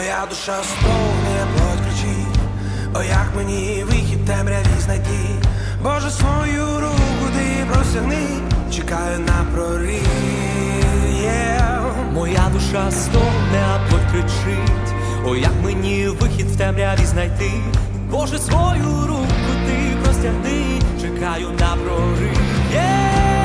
Моя душа стогне, плоть кричить, о як мені вихід темряві знайти, Боже, свою руку ти простягни, чекаю на прорив. Yeah. Моя душа стогне, а плоть кричить, о як мені вихід в темряві знайти. Боже, свою руку ти простягни, чекаю на прорив. Є!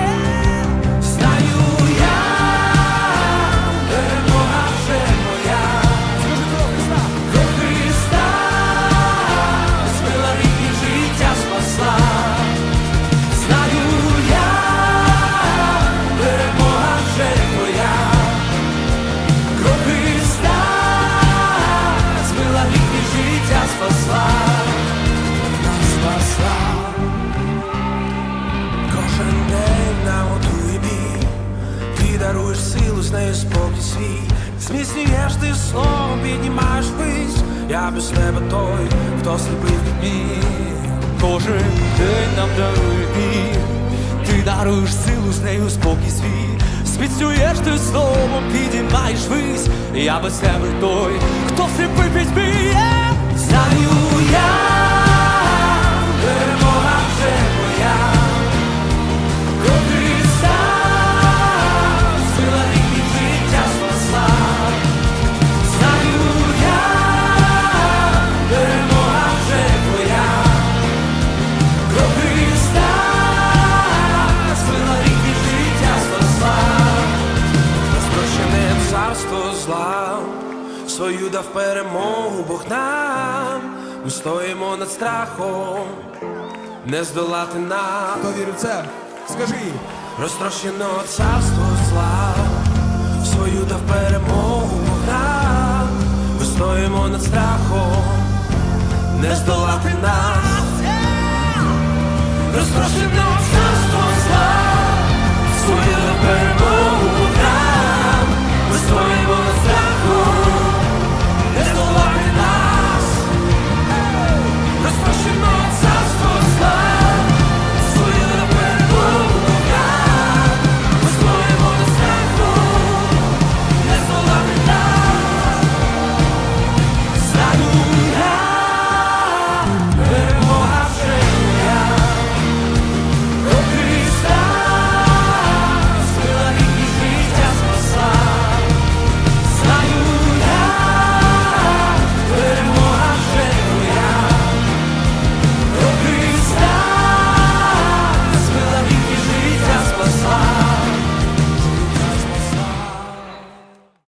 З нею спокій свій. Зміцнюєш ти словом, піднімаєш вись. Я без тебе той, хто сліпий мій. Кожен день нам дарує вір, ти даруєш силу, з нею спокій свій. Зміцнюєш ти словом, піднімаєш вись. Я без тебе той, хто сліпий свою дав перемогу Бог нам. Ми стоїмо над страхом, не здолати нам. Хто вірив в це? Скажи. Розтрощено царство зла, свою дав перемогу Бог нам. Ми стоїмо над страхом, не здолати нас. Розтрощено